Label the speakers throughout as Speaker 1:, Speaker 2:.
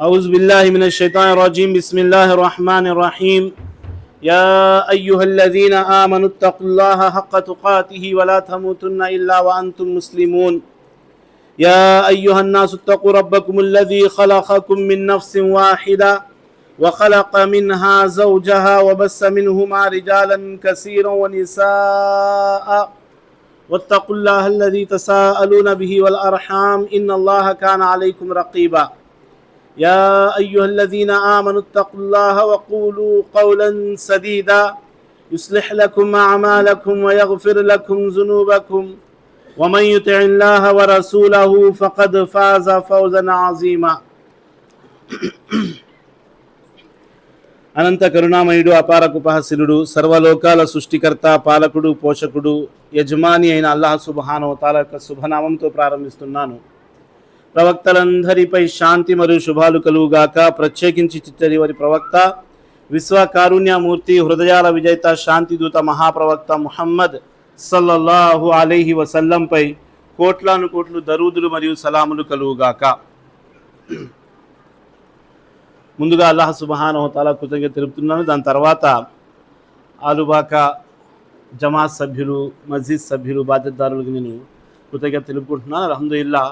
Speaker 1: أعوذ بالله من الشيطان الرجيم. بسم الله الرحمن الرحيم. يا أيها الذين آمنوا اتقوا الله حق تقاته ولا تموتن إلا وأنتم مسلمون. يا أيها الناس اتقوا ربكم الذي خلقكم من نفس واحدة وخلق منها زوجها وبس منهما رجالا كثيرا ونساء. واتقوا الله الذي تساءلون به والأرحام إن الله كان عليكم رقيبا. يا أيها الذين آمنوا اتقوا الله وقولوا قولا سديدا يصلح لكم أعمالكم ويغفر لكم ذنوبكم ومن يطع الله ورسوله فقد فاز فوزا عظيما అనంత కరుణామయుడు అపార కుపహశిలుడు సర్వలోకాల సృష్టికర్త పాలకుడు పోషకుడు యజమాని అయిన అల్లాహ్ సుబహానో తాల యొక్క శుభనామంతో ప్రారంభిస్తున్నాను ప్రవక్తలందరిపై శాంతి మరియు శుభాలు కలుగుగాక. ప్రత్యేకించి చిట్టరి వారి ప్రవక్త విశ్వకారుణ్యమూర్తి హృదయాల విజేత శాంతిదూత మహాప్రవక్త ముహమ్మద్ సల్లల్లాహు అలైహి వసల్లంపై కోట్లాను కోట్లు దరూదులు మరియు సలాములు కలుగుగాక. ముందుగా అల్లాహ్ సుబహాన్ తాలా కృతజ్ఞత తెలుపుతున్నాను. దాని తర్వాత ఆలుబాక జమాత్ సభ్యులు మస్జిద్ సభ్యులు బాధ్యతదారులకు నేను కృతజ్ఞత తెలుపుకుంటున్నాను. అల్హమ్దుల్లా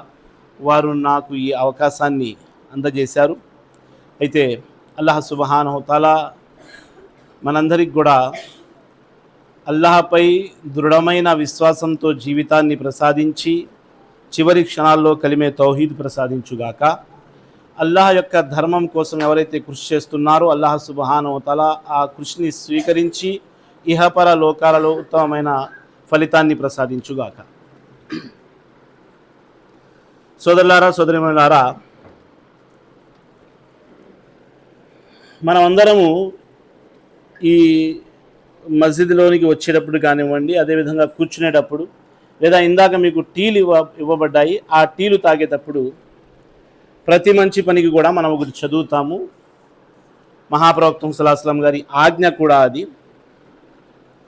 Speaker 1: వారు నాకు ఈ అవకాశాన్ని అందజేశారు. అయితే అల్లాహ్ సుబహాన మనందరికి కూడా అల్లాహపై దృఢమైన విశ్వాసంతో జీవితాన్ని ప్రసాదించి చివరి క్షణాల్లో కలిమే తౌహీద్ ప్రసాదించుగాక. అల్లాహ్ యొక్క ధర్మం కోసం ఎవరైతే కృషి చేస్తున్నారో అల్లాహ్ సుబహానవతల ఆ కృషిని స్వీకరించి ఇహపర లోకాలలో ఉత్తమమైన ఫలితాన్ని ప్రసాదించుగాక. సోదరులారా సోదరిమలారా మనమందరము ఈ మస్జిద్లోనికి వచ్చేటప్పుడు కానివ్వండి అదేవిధంగా కూర్చునేటప్పుడు లేదా ఇందాక మీకు టీలు ఇవ్వ ఇవ్వబడ్డాయి ఆ టీలు తాగేటప్పుడు ప్రతి మంచి పనికి కూడా మనం ఒకటి చదువుతాము. మహాప్రవక్తం సలాహస్లాం గారి ఆజ్ఞ కూడా అది.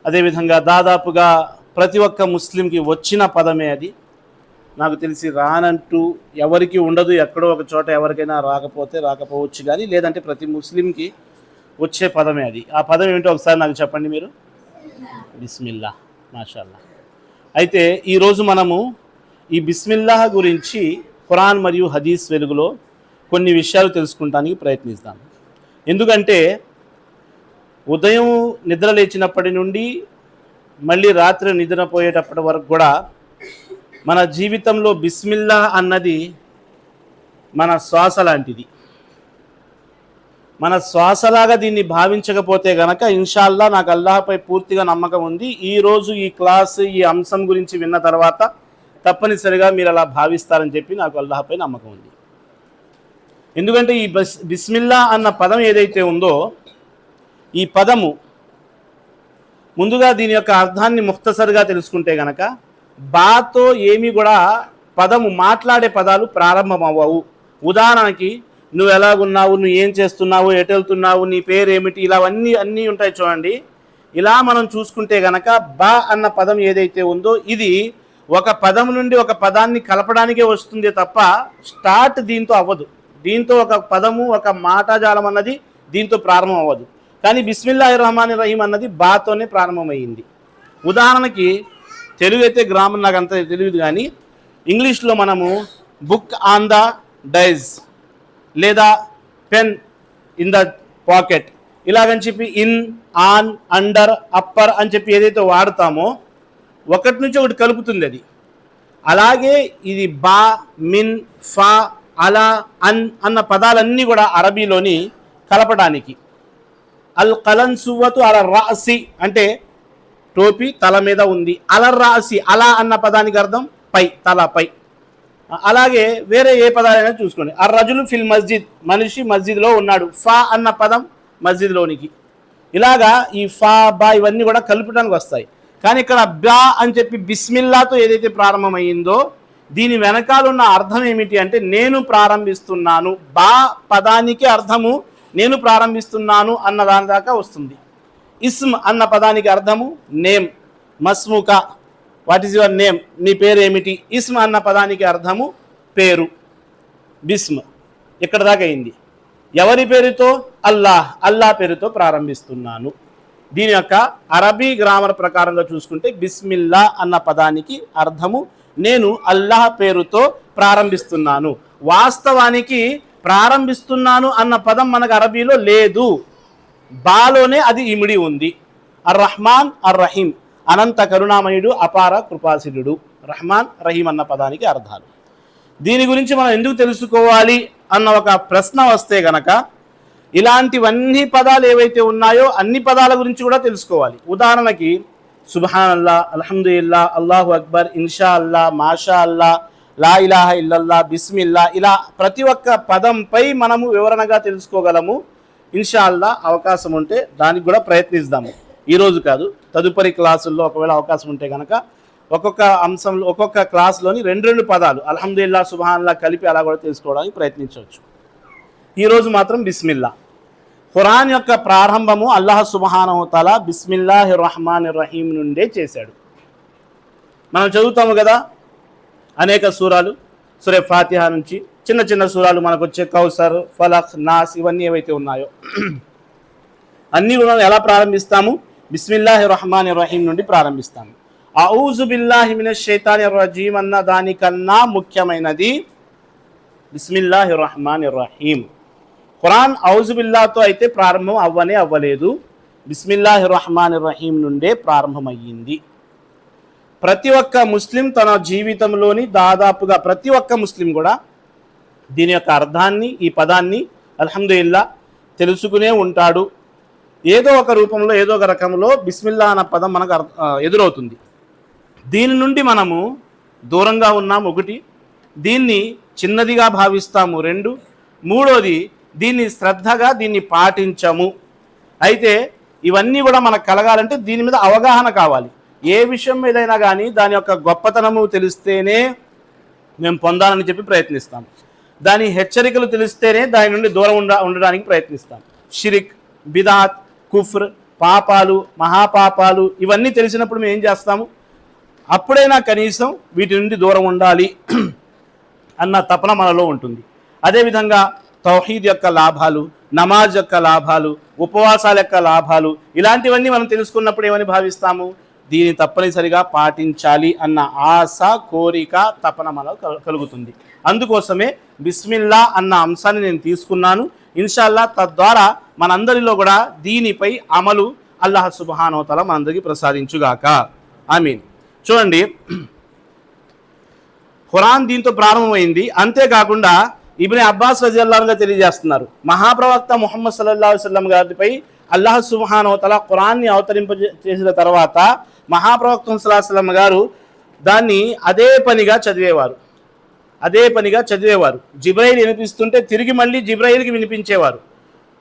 Speaker 1: అదేవిధంగా దాదాపుగా ప్రతి ఒక్క ముస్లింకి వచ్చిన పదమే అది. నాకు తెలిసి రానంటూ ఎవరికి ఉండదు ఎక్కడో ఒక చోట ఎవరికైనా రాకపోతే రాకపోవచ్చు కానీ లేదంటే ప్రతి ముస్లింకి వచ్చే పదమే అది. ఆ పదం ఏమిటో ఒకసారి నాకు చెప్పండి మీరు? బిస్మిల్లా మాషాల్లా. అయితే ఈరోజు మనము ఈ బిస్మిల్లాహ్ గురించి ఖురాన్ మరియు హదీస్ వెలుగులో కొన్ని విషయాలు తెలుసుకుంటానికి ప్రయత్నిస్తాం. ఎందుకంటే ఉదయం నిద్ర లేచినప్పటి నుండి మళ్ళీ రాత్రి నిద్రపోయేటప్పటి వరకు కూడా మన జీవితంలో బిస్మిల్లా అన్నది మన శ్వాస లాంటిది. మన శ్వాసలాగా దీన్ని భావించకపోతే గనక ఇన్షాల్లా నాకు అల్లాహపై పూర్తిగా నమ్మకం ఉంది. ఈరోజు ఈ క్లాస్ ఈ అంశం గురించి విన్న తర్వాత తప్పనిసరిగా మీరు అలా భావిస్తారని చెప్పి నాకు అల్లాహపై నమ్మకం ఉంది. ఎందుకంటే ఈ బస్ బిస్మిల్లా అన్న పదం ఏదైతే ఉందో ఈ పదము ముందుగా దీని యొక్క అర్థాన్ని ముక్తసరిగా తెలుసుకుంటే గనక బాతో ఏమి కూడా పదము మాట్లాడే పదాలు ప్రారంభం అవ్వవు ఉదాహరణకి నువ్వు ఎలాగున్నావు? నువ్వు ఏం చేస్తున్నావు? ఎటు వెళ్తున్నావు? నీ పేరు ఏమిటి ఇలా అన్నీ అన్నీ ఉంటాయి చూడండి. ఇలా మనం చూసుకుంటే గనక బా అన్న పదం ఏదైతే ఉందో ఇది ఒక పదం నుండి ఒక పదాన్ని కలపడానికే వస్తుంది తప్ప స్టార్ట్ దీంతో అవ్వదు. దీంతో ఒక పదము ఒక మాటాజాలం అన్నది దీంతో ప్రారంభం అవ్వదు కానీ బిస్మిల్లా రహమాన్ రహీం అన్నది బాతోనే ప్రారంభమైంది ఉదాహరణకి తెలుగు అయితే గ్రామం నాకు అంత తెలియదు కానీ ఇంగ్లీష్లో మనము బుక్ ఆన్ ద డైజ్ లేదా పెన్ ఇన్ ద పాకెట్. ఇలాగని చెప్పి ఇన్ ఆన్ అండర్ అప్పర్ అని చెప్పి ఏదైతే వాడతామో ఒకటి నుంచి ఒకటి కలుపుతుంది అది. అలాగే ఇది బా మిన్ ఫా అలా అన్ అన్న పదాలన్నీ కూడా అరబీలోని కలపడానికి. అల్ కలన్ సువ్వతు అల రాసి అంటే టోపీ తల మీద ఉంది. అలర్రాసి రాసి అలా అన్న పదానికి అర్థం పై తల పై. అలాగే వేరే ఏ పదాలైనా చూసుకోండి. ఆ రజులు ఫిల్ మస్జిద్ మనిషి మస్జిద్లో ఉన్నాడు. ఫా అన్న పదం మస్జిద్లోనికి. ఇలాగా ఈ ఫా బా ఇవన్నీ కూడా కలుపడానికి వస్తాయి. కానీ ఇక్కడ బ్యా అని చెప్పి బిస్మిల్లాతో ఏదైతే ప్రారంభమైందో దీని వెనకాలన్న అర్థం ఏమిటి అంటే నేను ప్రారంభిస్తున్నాను. బా పదానికి అర్థము నేను ప్రారంభిస్తున్నాను అన్న దాని దాకా వస్తుంది. ఇస్మ్ అన్న పదానికి అర్థము నేమ్. మస్ముక. వాట్ ఈస్ యువర్ నేమ్ నీ పేరు ఏమిటి? ఇస్మ్ అన్న పదానికి అర్థము పేరు. బిస్మ్. ఇక్కడ దాకా అయింది? ఎవరి పేరుతో? అల్లాహ్. అల్లాహ్ పేరుతో ప్రారంభిస్తున్నాను. దీని యొక్క అరబీ గ్రామర్ ప్రకారంగా చూసుకుంటే బిస్మిల్లా అన్న పదానికి అర్థము నేను అల్లాహ్ పేరుతో ప్రారంభిస్తున్నాను. వాస్తవానికి ప్రారంభిస్తున్నాను అన్న పదం మనకు అరబీలో లేదు. బాలోనే అది ఇమిడి ఉంది. అర్ రహమాన్ అర్ రహీం అనంత కరుణామయుడు అపార కృపాశీలుడు. రహమాన్ రహీం అన్న పదానికి అర్థాలు. దీని గురించి మనం ఎందుకు తెలుసుకోవాలి అన్న ఒక ప్రశ్న వస్తే గనక ఇలాంటివన్నీ పదాలు ఏవైతే ఉన్నాయో అన్ని పదాల గురించి కూడా తెలుసుకోవాలి. ఉదాహరణకి సుబహాన్ అల్లా అల్హమ్దుల్లా అల్లాహు అక్బర్ ఇన్షా అల్లా మాషా అల్లా లా ఇలాహ ఇల్లల్లా బిస్మిల్లా ఇలా ప్రతి ఒక్క పదంపై మనము వివరణగా తెలుసుకోగలము. ఇన్షాల్లా అవకాశం ఉంటే దానికి కూడా ప్రయత్నిస్తాము. ఈరోజు కాదు తదుపరి క్లాసుల్లో ఒకవేళ అవకాశం ఉంటే కనుక ఒక్కొక్క అంశంలో ఒక్కొక్క క్లాస్లోని రెండు రెండు పదాలు అల్హమ్దుల్లా సుబహాన్లా కలిపి అలా కూడా తెలుసుకోవడానికి ప్రయత్నించవచ్చు. ఈరోజు మాత్రం బిస్మిల్లా. ఖురాన్ యొక్క ప్రారంభము అల్లాహ్ సుబహానవతల బిస్మిల్లాహి రహమాన్ రహీం నుండే చేశాడు. మనం చదువుతాము కదా అనేక సూరాలు సురే ఫాతిహా నుంచి చిన్న చిన్న సూరాలు మనకు వచ్చే కౌసర్ ఫలక్ నాస్ ఇవన్నీ ఏవైతే ఉన్నాయో. అన్నీ కూడా ఎలా ప్రారంభిస్తాము? బిస్మిల్లాహి రహమాన్ రహీం నుండి ప్రారంభిస్తాము. ఔజు బిల్లాహి మిన షైతాని రజీం అన్న దానికన్నా ముఖ్యమైనది బిస్మిల్లాహి రహమాన్ రహీం ఖురాన్ ఔజు బిల్లాతో అయితే ప్రారంభం అవ్వనే అవ్వలేదు. బిస్మిల్లాహి రహమాన్ రహీం నుండే ప్రారంభమయ్యింది. ప్రతి ఒక్క ముస్లిం తన జీవితంలోని దాదాపుగా ప్రతి ఒక్క ముస్లిం కూడా దీని యొక్క అర్థాన్ని ఈ పదాన్ని అల్హమ్దుల్లా తెలుసుకునే ఉంటాడు. ఏదో ఒక రూపంలో ఏదో ఒక రకంలో బిస్మిల్లా అన్న పదం మనకు అర్థ- ఎదురవుతుంది. దీని నుండి మనము దూరంగా ఉన్నాము ఒకటి. దీన్ని చిన్నదిగా భావిస్తాము రెండు. మూడోది దీన్ని శ్రద్ధగా దీన్ని పాటించము. అయితే ఇవన్నీ కూడా మనకు కలగాలంటే దీని మీద అవగాహన కావాలి. ఏ విషయం మీదైనా కానీ దాని యొక్క గొప్పతనము తెలిస్తేనే మేము పొందాలని చెప్పి ప్రయత్నిస్తాము. దాని హెచ్చరికలు తెలిస్తేనే దాని నుండి దూరం ఉండ ఉండడానికి ప్రయత్నిస్తాం. షిరిక్ బిదాత్ కుఫ్ర్ పాపాలు మహాపాపాలు ఇవన్నీ తెలిసినప్పుడు మేము ఏం చేస్తాము? అప్పుడైనా కనీసం వీటి నుండి దూరం ఉండాలి అన్న తపన మనలో ఉంటుంది. అదేవిధంగా తౌహీద్ యొక్క లాభాలు నమాజ్ యొక్క లాభాలు ఉపవాసాల యొక్క లాభాలు ఇలాంటివన్నీ మనం తెలుసుకున్నప్పుడు ఏమని భావిస్తాము? దీన్ని తప్పనిసరిగా పాటించాలి అన్న ఆశ కోరిక తపన మనలో కలుగుతుంది. అందుకోసమే బిస్మిల్లా అన్న అంశాన్ని నేను తీసుకున్నాను. ఇన్షాల్లా తద్వారా మనందరిలో కూడా దీనిపై అమలు అల్లాహ్ సుబహానోతల మనందరికీ ప్రసాదించుగాక. ఐ మీన్ చూడండి. ఖురాన్ దీంతో ప్రారంభమైంది. అంతేకాకుండా ఇబ్ని అబ్బాస్ రజల్లాగా తెలియజేస్తున్నారు. మహాప్రవక్త ముహమ్మద్ సల్లల్లాహు వసల్లం గారిపై అల్లాహ్ సుబహానోతల ఖురాన్ని అవతరింప చేసిన తర్వాత మహాప్రవక్త సల్లాహం గారు దాన్ని అదే పనిగా చదివేవారు. అదే పనిగా చదివేవారు. జిబ్రాయిల్ వినిపిస్తుంటే తిరిగి మళ్ళీ జిబ్రాయిల్కి వినిపించేవారు.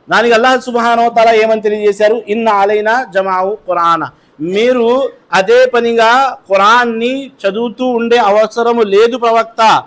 Speaker 1: దానికి అల్లాహ్ సుబ్హానహు ఏమని తెలియజేశారు? ఇన్న అలైనా జమావు ఖురాన. మీరు అదే పనిగా ఖురాన్ని చదువుతూ ఉండే అవసరము లేదు ప్రవక్త.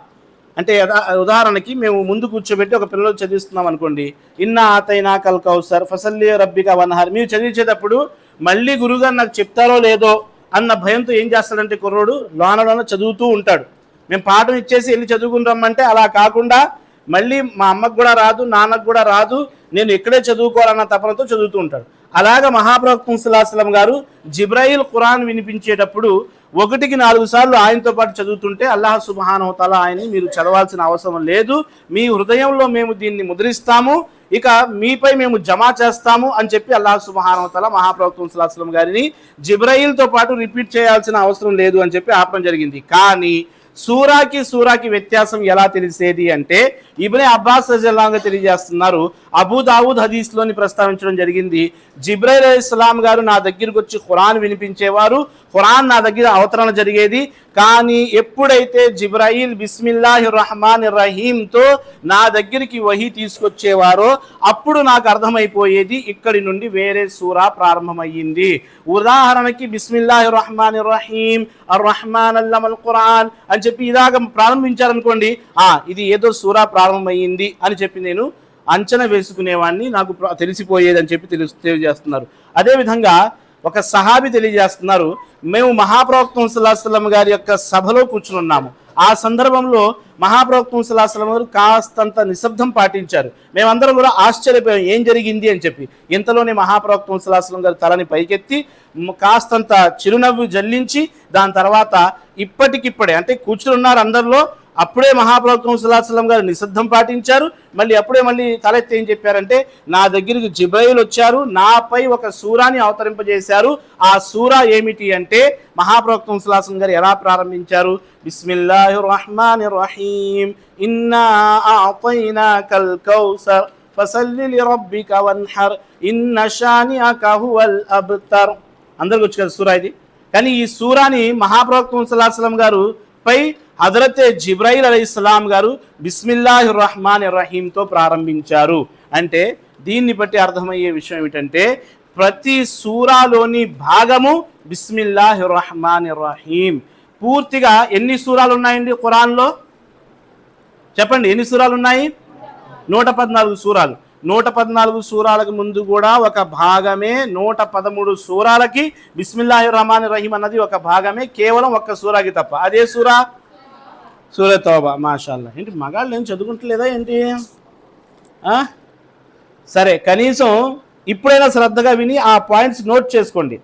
Speaker 1: అంటే ఉదాహరణకి మేము ముందు కూర్చోబెట్టి ఒక పిల్లలు చదివిస్తున్నాం అనుకోండి. ఇన్న ఆతైనా కల్ కౌసర్ ఫసల్లి రబ్బిక వనహార్. మీరు చదివించేటప్పుడు మళ్ళీ గురుగారు నాకు చెప్తారో లేదో అన్న భయంతో ఏం చేస్తాడంటే కుర్రోడు లోన లోన చదువుతూ ఉంటాడు. మేము పాఠం ఇచ్చేసి వెళ్ళి చదువుకుని రమ్మంటే అలా కాకుండా మళ్ళీ మా అమ్మకు కూడా రాదు నాన్నకు కూడా రాదు నేను ఇక్కడే చదువుకోవాలన్న తపనతో చదువుతూ ఉంటాడు. అలాగ మహాప్రవక్త సుల్లాహం గారు జిబ్రాయిల్ ఖురాన్ వినిపించేటప్పుడు ఒకటికి నాలుగు సార్లు ఆయనతో పాటు చదువుతుంటే అల్లాహ్ సుబహానవతల ఆయన్ని మీరు చదవాల్సిన అవసరం లేదు. మీ హృదయంలో మేము దీన్ని ముద్రిస్తాము. ఇక మీపై మేము జమా చేస్తాము అని చెప్పి అల్లాహ్ సుబహానవతల మహాప్రవక్త సులాస్లం గారిని జిబ్రయిల్తో పాటు రిపీట్ చేయాల్సిన అవసరం లేదు అని చెప్పి ఆపడం జరిగింది. కానీ సూరాకి సూరాకి వ్యత్యాసం ఎలా తెలిసేది అంటే ఇబ్నే అబ్బాస్ రజల్లాగా తెలియజేస్తున్నారు. అబూ దావూద్ హదీస్లోని ప్రస్తావించడం జరిగింది. జిబ్రైల్ ఇస్లాం గారు నా దగ్గరికి వచ్చి ఖురాన్ వినిపించేవారు. ఖురాన్ నా దగ్గర అవతరణ జరిగేది. కానీ ఎప్పుడైతే జిబ్రాయిల్ బిస్మిల్లాహి రహమాన్ రహీంతో నా దగ్గరికి వహి తీసుకొచ్చేవారో అప్పుడు నాకు అర్థమైపోయేది ఇక్కడి నుండి వేరే సూరా ప్రారంభమయ్యింది. ఉదాహరణకి బిస్మిల్లాహి రహమాన్ రహీం అర్ రహమాన్ అల్లమల్ ఖురాన్ అని చెప్పి ఇలాగ ప్రారంభించారనుకోండి ఆ ఇది ఏదో సూరా ప్రారంభమయ్యింది అని చెప్పి నేను అంచనా వేసుకునేవాడిని నాకు తెలిసిపోయేదని చెప్పి తెలుసు తెలియజేస్తున్నారు. అదేవిధంగా ఒక సహాబి తెలియజేస్తున్నారు మేము మహాప్రవక్త సుల్లాహం గారి యొక్క సభలో కూర్చుని ఆ సందర్భంలో మహాప్రవక్త సుల్లాహం గారు కాస్తంత నిశ్శబ్దం పాటించారు. మేమందరం కూడా ఆశ్చర్యపోయాం ఏం జరిగింది? అని చెప్పి. ఇంతలోనే మహాప్రవక్త సుల్లాహం గారు తలని పైకెత్తి కాస్తంత చిరునవ్వు జల్లించి దాని తర్వాత ఇప్పటికిప్పుడే అంటే కూర్చుని ఉన్నారు అందరిలో అప్పుడే మహాప్రభుత్వం సుల్లాహం గారు నిశ్శబ్దం పాటించారు. మళ్ళీ అప్పుడే మళ్ళీ తలెత్తి ఏం చెప్పారంటే నా దగ్గరికి జిబ్రయిల్ వచ్చారు నాపై ఒక సూరాని అవతరింపజేశారు. ఆ సూరా ఏమిటి అంటే మహాప్రవక్తం సుల్లాహం గారు ఎలా ప్రారంభించారు? బిస్మిల్లాహి రహమాన్ రహీం ఇన్నా అతైనాకల్ కౌసర్ ఫసల్లి లిరబ్బిక వన్హర్ ఇన్న షానిఅక హువల్ అబ్తర్. అందరికి వచ్చి కదా సూరా ఇది? కానీ ఈ సూరాని మహాప్రవక్తం సుల్లాహం గారు పై హజరతే జిబ్రాయిల్ అలీ ఇస్లాం గారు బిస్మిల్లాహి రహమాన్ రహీంతో ప్రారంభించారు. అంటే దీన్ని బట్టి అర్థమయ్యే విషయం ఏమిటంటే ప్రతి సూరాలోని భాగము బిస్మిల్లాహి రహమాన్ రహీం పూర్తిగా ఎన్ని సూరాలు ఉన్నాయండి ఖురాన్లో? చెప్పండి ఎన్ని సూరాలు ఉన్నాయి నూట పద్నాలుగు సూరాలు. నూట పద్నాలుగు సూరాలకు ముందు కూడా ఒక భాగమే నూట పదమూడు సూరాలకి బిస్మిల్లాహి రహమాన్ రహీం అన్నది ఒక భాగమే కేవలం ఒక్క సూరాకి తప్ప. అదే సూరా? సూర్య తోబా మాషాల్లా ఏంటి మగాళ్ళు ఏం చదువుకుంటలేదా ఏంటి? సరే కనీసం ఇప్పుడైనా శ్రద్ధగా విని ఆ పాయింట్స్ నోట్ చేసుకోండి.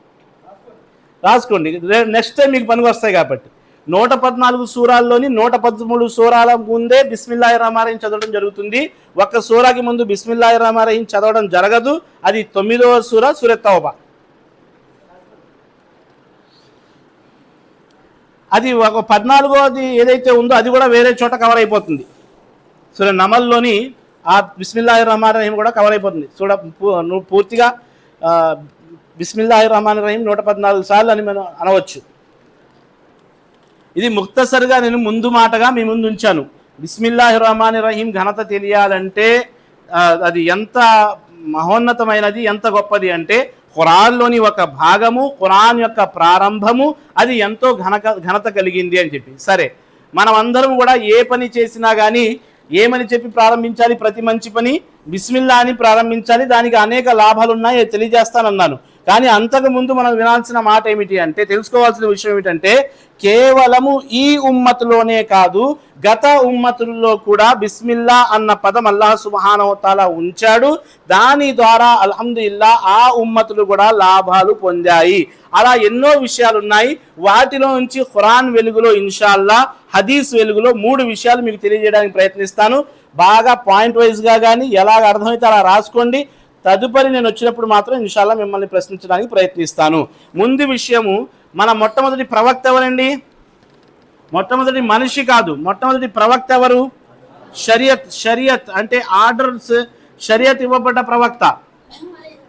Speaker 1: రాసుకోండి. నెక్స్ట్ టైం మీకు పనికి వస్తాయి కాబట్టి. నూట పద్నాలుగు సూరాల్లోని నూట పదమూడు సూరాల ముందే బిస్మిల్లాహి రహమారహీం చదవడం జరుగుతుంది. ఒక్క సూరాకి ముందు బిస్మిల్లాహి రహమారహీం చదవడం జరగదు. అది తొమ్మిదవ సూర సూర్య తౌబా. అది ఒక పద్నాలుగోది ఏదైతే ఉందో అది కూడా వేరే చోట కవర్ అయిపోతుంది. సూర్య నమల్లోని ఆ బిస్మిల్లాహి రహమాన్ రహీం కూడా కవర్ అయిపోతుంది. చూడ పూ- నువ్వు పూర్తిగా ఆ, బిస్మిల్లాహి రహమాన్ రహీం నూట పద్నాలుగు సార్లు అని మనం అనవచ్చు. ఇది ముక్తసరిగా నేను ముందు మాటగా మీ ముందు ఉంచాను. బిస్మిల్లాహి రహమాన్ రహీం ఘనత తెలియాలంటే అది ఎంత మహోన్నతమైనది ఎంత గొప్పది అంటే ఖురాన్లోని ఒక భాగము ఖురాన్ యొక్క ప్రారంభము అది ఎంతో ఘనక ఘనత కలిగింది అని చెప్పి. సరే మనం అందరం కూడా ఏ పని చేసినా కానీ ఏమని చెప్పి ప్రారంభించాలి? ప్రతి మంచి పని బిస్మిల్లా అని ప్రారంభించాలి. దానికి అనేక లాభాలు ఉన్నాయి తెలియజేస్తానన్నాను. కానీ అంతకు ముందు మనం వినాల్సిన మాట ఏమిటి అంటే తెలుసుకోవాల్సిన విషయం ఏమిటంటే కేవలము ఈ ఉమ్మతులోనే కాదు గత ఉమ్మతుల్లో కూడా బిస్మిల్లా అన్న పదం అల్లాహ్ సుబహానవతాల ఉంచాడు. దాని ద్వారా అల్హమ్దుల్లా ఆ ఉమ్మతులు కూడా లాభాలు పొందాయి. అలా ఎన్నో విషయాలు ఉన్నాయి వాటిలో నుంచి ఖురాన్ వెలుగులో ఇన్షాల్లా హదీస్ వెలుగులో మూడు విషయాలు మీకు తెలియజేయడానికి ప్రయత్నిస్తాను. బాగా పాయింట్ వైజ్గా కానీ ఎలాగ అర్థమైతే అలా రాసుకోండి. తదుపరి నేను వచ్చినప్పుడు మాత్రం ఇన్షాల్లా మిమ్మల్ని ప్రశ్నించడానికి ప్రయత్నిస్తాను. ముందు విషయము మన మొట్టమొదటి ప్రవక్త ఎవరండి? మొట్టమొదటి మనిషి కాదు. మొట్టమొదటి ప్రవక్త ఎవరు? షరియత్ షరియత్ అంటే ఆర్డర్స్ షరియత్ ఇవ్వబడ్డ ప్రవక్త.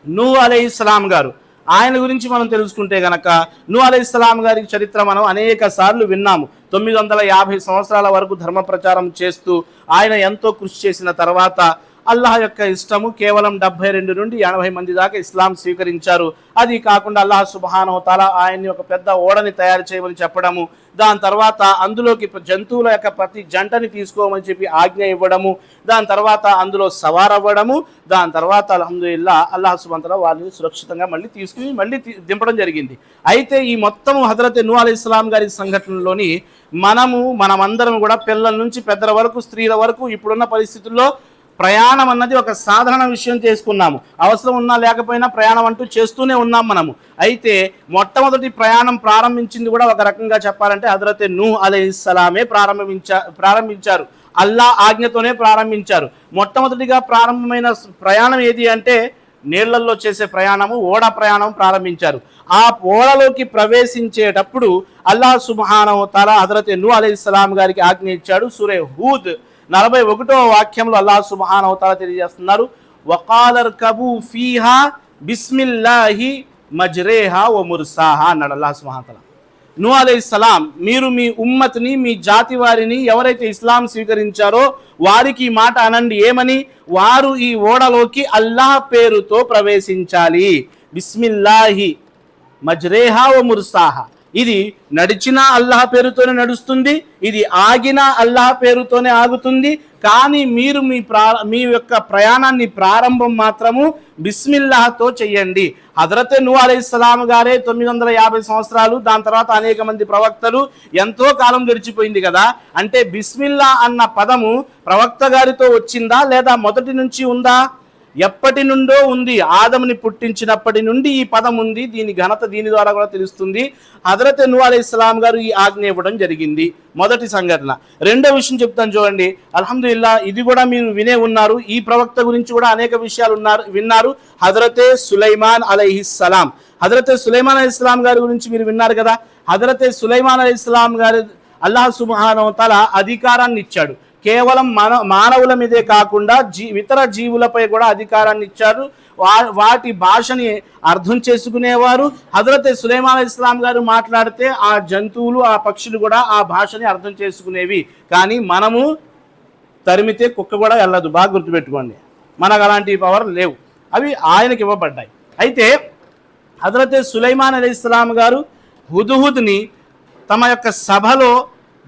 Speaker 1: నూ అలై ఇస్లాం గారు. ఆయన గురించి మనం తెలుసుకుంటే గనక నూ అలీ ఇస్లాం గారి చరిత్ర మనం అనేక సార్లు విన్నాము. తొమ్మిది వందల యాభై సంవత్సరాల వరకు ధర్మ ప్రచారం చేస్తూ ఆయన ఎంతో కృషి చేసిన తర్వాత అల్లాహ్ యొక్క ఇష్టము కేవలం డెబ్బై రెండు నుండి ఎనభై మంది దాకా ఇస్లాం స్వీకరించారు. అది కాకుండా అల్లాహ్ సుబహానో తల ఆయన్ని ఒక పెద్ద ఓడని తయారు చేయమని చెప్పడము దాని తర్వాత అందులోకి జంతువుల యొక్క ప్రతి జంటని తీసుకోమని చెప్పి ఆజ్ఞ ఇవ్వడము దాని తర్వాత అందులో సవార్ అవ్వడము దాని తర్వాత అల్హమ్దుల్లా అల్లాహ్ సుబంతల వాళ్ళని సురక్షితంగా మళ్ళీ తీసుకుని మళ్ళీ దింపడం జరిగింది. అయితే ఈ మొత్తం హజరత్ నూ అలీ ఇస్లాం గారి సంఘటనలోని మనము మనమందరం కూడా పిల్లల నుంచి పెద్దల వరకు స్త్రీల వరకు ఇప్పుడున్న పరిస్థితుల్లో ప్రయాణం అన్నది ఒక సాధారణ విషయం చేసుకున్నాము. అవసరం ఉన్నా లేకపోయినా ప్రయాణం అంటూ చేస్తూనే ఉన్నాం మనము. అయితే మొట్టమొదటి ప్రయాణం ప్రారంభించింది కూడా ఒక రకంగా చెప్పాలంటే హజరతే నూ అలైహిస్సలామే ప్రారంభించా ప్రారంభించారు. అల్లా ఆజ్ఞతోనే ప్రారంభించారు. మొట్టమొదటిగా ప్రారంభమైన ప్రయాణం ఏది అంటే నీళ్ళలో చేసే ప్రయాణము ఓడ ప్రయాణం ప్రారంభించారు. ఆ ఓడలోకి ప్రవేశించేటప్పుడు అల్లాహ్ సుబ్హానహు తల హజరత్ నూ అలైహిస్సలాం గారికి ఆజ్ఞ ఇచ్చాడు. సూరే హూద్ నలభై ఒకటో వాక్యంలో అల్లాహ్ సుబ్హానహు తెలియజేస్తున్నారు. వకాలర్ కబు ఫీహా బిస్మిల్లాహి మజ్రేహా ఓ ముర్సాహా అన్నాడు అల్లాహ్ సుబ్హానహు తాలా నూ సలాం మీరు మీ ఉమ్మత్ని మీ జాతి వారిని ఎవరైతే ఇస్లాం స్వీకరించారో వారికి ఈ మాట అనండి. ఏమని? వారు ఈ ఓడలోకి అల్లాహ్ పేరుతో ప్రవేశించాలి. బిస్మిల్లాహి మజ్రేహా ఓ ముర్సాహా. ఇది నడిచిన అల్లాహ్ పేరుతోనే నడుస్తుంది ఇది ఆగిన అల్లాహ్ పేరుతోనే ఆగుతుంది. కానీ మీరు మీ ప్రా మీ యొక్క ప్రయాణాన్ని ప్రారంభం మాత్రము బిస్మిల్లాహతో చెయ్యండి. హజరత్ నూ అలైస్లాం గారే తొమ్మిది వందల యాభై సంవత్సరాలు దాని తర్వాత అనేక మంది ప్రవక్తలు ఎంతో కాలం గడిచిపోయింది కదా. అంటే బిస్మిల్లా అన్న పదము ప్రవక్త గారితో వచ్చిందా లేదా మొదటి నుంచి ఉందా? ఎప్పటి నుండో ఉంది. ఆదముని పుట్టించినప్పటి నుండి ఈ పదం ఉంది. దీని ఘనత దీని ద్వారా కూడా తెలుస్తుంది. హజరత్ నూ అలీ ఇస్లాం గారు ఈ ఆజ్ఞ ఇవ్వడం జరిగింది. మొదటి సంఘటన. రెండో విషయం చెప్తాను చూడండి. అల్హమ్దుల్లా ఇది కూడా మీరు వినే ఉన్నారు. ఈ ప్రవక్త గురించి కూడా అనేక విషయాలు ఉన్నారు విన్నారు. హజరతే సులైమాన్ అలైహిస్సలాం హజరతే సులైమాన్ అలీ ఇస్లాం గారి గురించి మీరు విన్నారు కదా? హజరతే సులైమాన్ అలీ ఇస్లాం గారి అల్లాహ్ సుబ్హానహు తల అధికారాన్ని ఇచ్చాడు. కేవలం మన మానవుల మీదే కాకుండా జీ ఇతర జీవులపై కూడా అధికారాన్ని ఇచ్చారు. వా వాటి భాషని అర్థం చేసుకునేవారు. హజరత్ సులేమాన్ ఇస్లాం గారు మాట్లాడితే ఆ జంతువులు ఆ పక్షులు కూడా ఆ భాషని అర్థం చేసుకునేవి. కానీ మనము తరిమితే కుక్క కూడా వెళ్ళదు. బాగా గుర్తుపెట్టుకోండి. మనకు అలాంటి పవర్ లేవు. అవి ఆయనకి ఇవ్వబడ్డాయి. అయితే హజరత్ సులైమాన్ అలీ ఇస్లాం గారు హుదుహుద్ని తమ యొక్క సభలో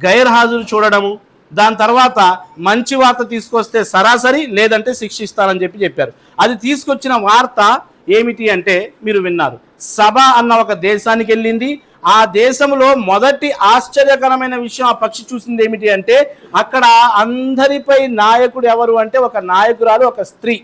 Speaker 1: గైర్హాజరు చూడడము దాని తర్వాత మంచి వార్త తీసుకొస్తే సరాసరి లేదంటే శిక్షిస్తారని చెప్పి చెప్పారు. అది తీసుకొచ్చిన వార్త ఏమిటి అంటే మీరు విన్నారు. సభ అన్న ఒక దేశానికి వెళ్ళింది. ఆ దేశంలో మొదటి ఆశ్చర్యకరమైన విషయం ఆ పక్షి చూసింది ఏమిటి అంటే అక్కడ అందరిపై నాయకుడు ఎవరు అంటే ఒక నాయకురాలు ఒక స్త్రీ.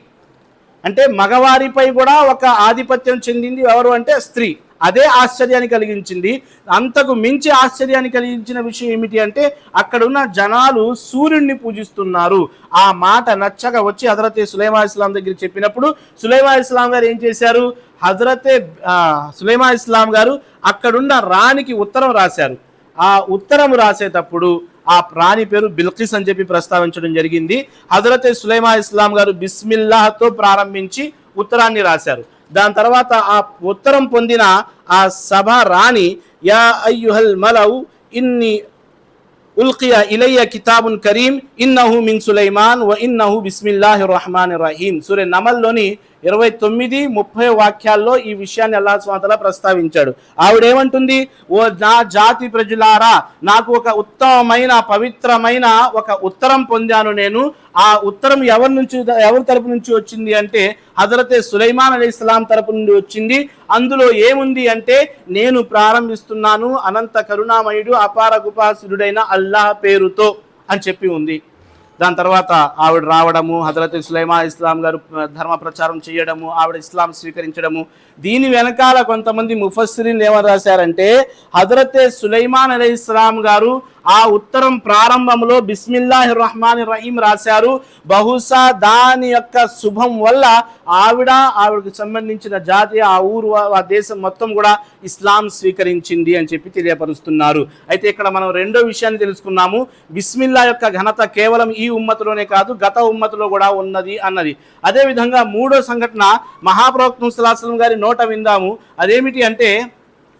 Speaker 1: అంటే మగవారిపై కూడా ఒక ఆధిపత్యం చెందింది ఎవరు అంటే స్త్రీ. అదే ఆశ్చర్యాన్ని కలిగించింది. అంతకు మించి ఆశ్చర్యాన్ని కలిగించిన విషయం ఏమిటి అంటే అక్కడున్న జనాలు సూర్యుడిని పూజిస్తున్నారు. ఆ మాట నచ్చక వచ్చి హజరతే సులైమా ఇస్లాం దగ్గర చెప్పినప్పుడు సులైమా ఇస్లాం గారు ఏం చేశారు? హజరతే సులేమా సులైమా ఇస్లాం గారు అక్కడున్న రాణికి ఉత్తరం రాశారు. ఆ ఉత్తరం రాసేటప్పుడు ఆ ప్రాణి పేరు బిల్కిస్ అని చెప్పి ప్రస్తావించడం జరిగింది. హజరతే సులైమా ఇస్లాం గారు బిస్మిల్లాహతో ప్రారంభించి ఉత్తరాన్ని రాశారు. దాని తర్వాత ఆ ఉత్తరం పొందిన ఆ సభ రాణి యా అయ్యుహల్ మలౌ ఇన్ని ఉల్కియా ఇలయ్య కితాబున్ కరీం ఇన్నహు మిన్ సులైమాన్ వ ఇన్నహు బిస్మిల్లాహి రహమాన్ రహీం. సూర్య నమల్లోని ఇరవై తొమ్మిది ముప్పై వాక్యాల్లో ఈ విషయాన్ని అల్లాహ్ స్వాతల ప్రస్తావించాడు. ఆవిడేమంటుంది ఓ నా జాతి ప్రజలారా నాకు ఒక ఉత్తమమైన పవిత్రమైన ఒక ఉత్తరం పొందాను నేను. ఆ ఉత్తరం ఎవరి నుంచి ఎవరి తరపు నుంచి వచ్చింది అంటే హజరతే సులైమాన్ అలీ ఇస్లాం తరపు నుండి వచ్చింది. అందులో ఏముంది అంటే నేను ప్రారంభిస్తున్నాను అనంత కరుణామయుడు అపార గుపాసురుడైన అల్లాహ్ పేరుతో అని చెప్పి ఉంది. దాని తర్వాత ఆవిడ రావడము హజరత్ సులైమా ఇస్లాం గారు ధర్మ ప్రచారం చేయడము ఆవిడ ఇస్లాం స్వీకరించడము. దీని వెనకాల కొంతమంది ముఫస్సిరీలు ఏమని రాశారంటే హజరతే సులైమాన్ అలీ ఇస్లాం గారు ఆ ఉత్తరం ప్రారంభంలో బిస్మిల్లాహి రహమాన్ రహీం రాశారు. బహుశా దాని యొక్క శుభం వల్ల ఆవిడ ఆవిడకు సంబంధించిన జాతి ఆ ఊరు ఆ దేశం మొత్తం కూడా ఇస్లాం స్వీకరించింది అని చెప్పి తెలియపరుస్తున్నారు. అయితే ఇక్కడ మనం రెండో విషయాన్ని తెలుసుకున్నాము. బిస్మిల్లా యొక్క ఘనత కేవలం ఈ ఉమ్మతిలోనే కాదు గత ఉమ్మతిలో కూడా ఉన్నది అన్నది. అదేవిధంగా మూడో సంఘటన మహాప్రవక్తం సులాసలం గారి నోట విందాము. అదేమిటి అంటే